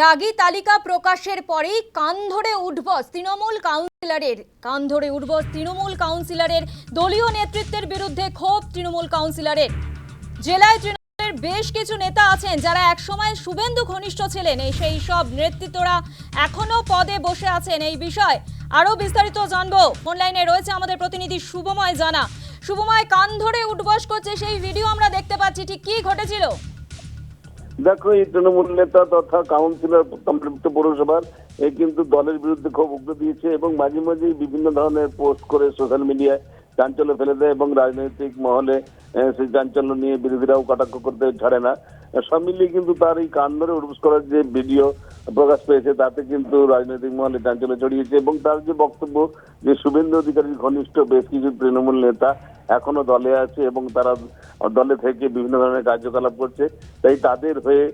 দাগি তালিকা প্রকাশের পরেই কান ধরে উঠবস তৃণমূল কাউন্সিলরের। কান ধরে উঠবস তৃণমূল কাউন্সিলরের। দলীয় নেতৃত্বের বিরুদ্ধে ক্ষোভ তৃণমূল কাউন্সিলরের। জেলায় তৃণমূলের বেশ কিছু নেতা আছেন যারা একসময় শুভেন্দু ঘনিষ্ঠ ছিলেন। এই সেই সব নেতৃত্বরা এখনও পদে বসে আছেন। এই বিষয় আরও বিস্তারিত জানব। অনলাইনে রয়েছে আমাদের প্রতিনিধি শুভময় জানা। শুভময়, কান ধরে উঠবস করছে সেই ভিডিও আমরা দেখতে পাচ্ছি। ঠিক কি ঘটেছিল? দেখো, এই তৃণমূল নেতা তথা কাউন্সিলর সম্পৃক্ত পৌরসভার, এ কিন্তু দলের বিরুদ্ধে খুব উগ্র দিয়েছে এবং মাঝে মাঝে বিভিন্ন ধরনের পোস্ট করে সোশ্যাল মিডিয়ায় চাঞ্চল্য ফেলে দেয় এবং রাজনৈতিক মহলে সেই চাঞ্চল্য নিয়ে বিরোধীরাও কটাক্ষ করতে ছাড়ে না। সব মিলিয়ে কিন্তু তার এই কান ধরে করার যে ভিডিও প্রকাশ পেয়েছে, তাতে কিন্তু রাজনৈতিক মহলে চাঞ্চল্য ছড়িয়েছে এবং তার যে বক্তব্য যে শুভেন্দু অধিকারীর ঘনিষ্ঠ বেশ কিছু তৃণমূল নেতা এখনও দলে আছে এবং তারা দলে থেকে বিভিন্ন ধরনের কার্যকলাপ করছে, তাই তাদের হয়ে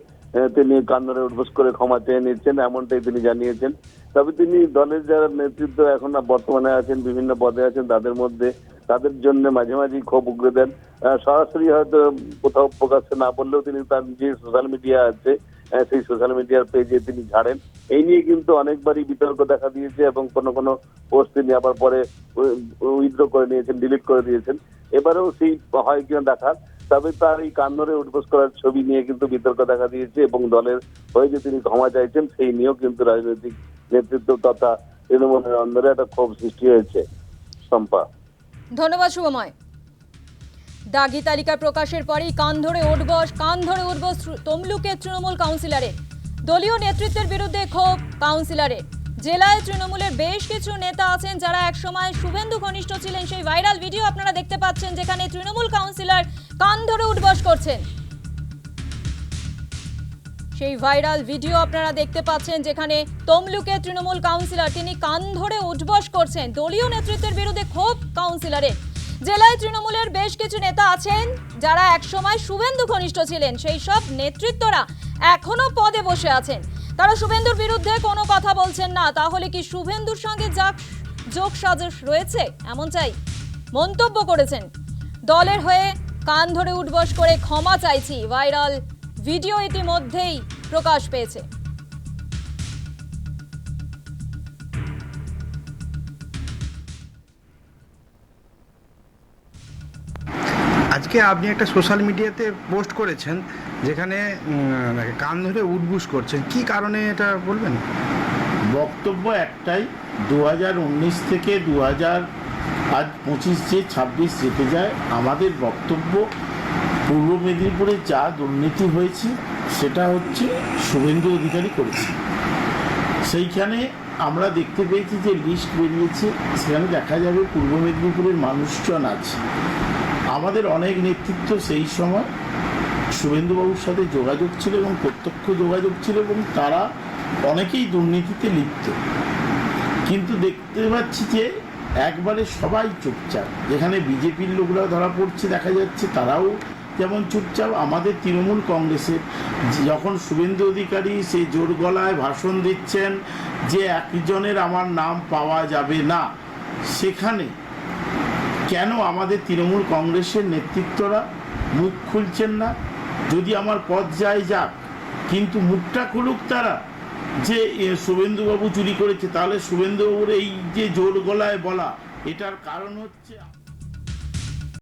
তিনি কান্দরে উদ্বোস করে ক্ষমা চেয়ে নিচ্ছেন, এমনটাই তিনি জানিয়েছেন। তবে তিনি দলের যারা নেতৃত্ব এখন বর্তমানে আছেন, বিভিন্ন পদে আছেন, তাদের মধ্যে তাদের জন্য মাঝে মাঝেই ক্ষোভ উগড়ে দেন। সরাসরি হয়তো কোথাও প্রকাশ্যে না বললেও তিনি তার যে সোশ্যাল মিডিয়া আছে সেই সোশ্যাল মিডিয়ার পেজে তিনি ছাড়েন এই নিয়ে কিন্তু অনেকবারই বিতর্ক দেখা দিয়েছে এবং কোনো কোনো পোস্ট তিনি আবার পরে উইথড্র করে নিয়েছেন ডিলিট করে দিয়েছেন। এবারেও সেই হয় কিনা দেখার, তবে তার এই কান্নরে উঠবোস করার ছবি নিয়ে কিন্তু বিতর্ক দেখা দিয়েছে এবং দলের হয়ে যে তিনি ক্ষমা চাইছেন, সেই নিয়েও কিন্তু রাজনৈতিক নেতৃত্ব তথা তৃণমূলের অন্দরে একটা ক্ষোভ সৃষ্টি হয়েছে। শম্পা। ধন্যবাদ, শুভময়। দাগি তালিকা প্রকাশের পরেই কান ধরে উঠবস কান ধরে উঠবস তৃ- তমলুকের তৃণমূল কাউন্সিলরের দলীয় নেতৃত্বের বিরুদ্ধে ক্ষোভ কাউন্সিলরের জেলায় তৃণমূলের বেশ কিছু নেতা আছেন যারা একসময় শুভেন্দু ঘনিষ্ঠ ছিলেন। সেই ভাইরাল ভিডিও আপনারা দেখতে পাচ্ছেন যেখানে তৃণমূল কাউন্সিলর কান ধরে উঠবস করছেন। সেই ভাইরাল ভিডিও আপনারা দেখতে পাচ্ছেন যেখানে তমলুকের তৃণমূল কাউন্সিলর তিনি কান ধরে উঠবস করছেন। দলীয় নেতৃত্বের বিরুদ্ধে ক্ষোভ কাউন্সিলরের জেলায় তৃণমূলের বেশ কিছু নেতা আছেন, যারা একসময় শুভেন্দু ঘনিষ্ঠ ছিলেন, সেই সব নেতৃত্বরা এখনও পদে বসে আছেন। তারা শুভেন্দুর বিরুদ্ধে কোনো কথা বলছেন না, তাহলে কি শুভেন্দুর সঙ্গে যাক যোগ সাজস রয়েছে? এমন চাই মন্তব্য করেছেন। দলের হয়ে কান ধরে উঠবস করে ক্ষমা চাইছি, ভাইরাল ভিডিও ইতিমধ্যেই প্রকাশ পেয়েছে। আজকে আপনি একটা সোশ্যাল মিডিয়াতে পোস্ট করেছেন যেখানে কান ধরে উঠবুস করছেন। কি কারণে এটা বলবেন? বক্তব্য একটাই দু হাজার উনিশ থেকে দু আজ পঁচিশ যে ছাব্বিশ যেতে যায়, আমাদের বক্তব্য পূর্ব মেদিনীপুরে যা দুর্নীতি হয়েছে, সেটা হচ্ছে শুভেন্দু অধিকারী করেছে। সেইখানে আমরা দেখতে পেয়েছি যে লিস্ট বেরিয়েছে, সেখানে দেখা যাবে পূর্ব মেদিনীপুরের মানুষজন আছে। আমাদের অনেক নেতৃত্ব সেই সময় শুভেন্দুবাবুর সাথে যোগাযোগ ছিল এবং প্রত্যক্ষ যোগাযোগ ছিল এবং তারা অনেকেই দুর্নীতিতে লিপ্ত। কিন্তু দেখতে পাচ্ছি যে একবারে সবাই চুপচাপ। যেখানে বিজেপির লোকরাও ধরা পড়ছে, দেখা যাচ্ছে তারাও যেমন চুপচাপ। আমাদের তৃণমূল কংগ্রেসের যখন শুভেন্দু অধিকারী সেই জোর গলায় ভাষণ দিচ্ছেন যে একজনের আমার নাম পাওয়া যাবে না, সেখানে কেন আমাদের তৃণমূল কংগ্রেসের নেতৃত্বরা মুখ খুলছেন না? যদি আমার পথ যায় যাক, কিন্তু মুখটা খুলুক তারা। যে শুভেন্দুবাবু চুরি করেছে, তাহলে শুভেন্দুবাবুর এই যে জোর গলায় বলা, এটার কারণ হচ্ছে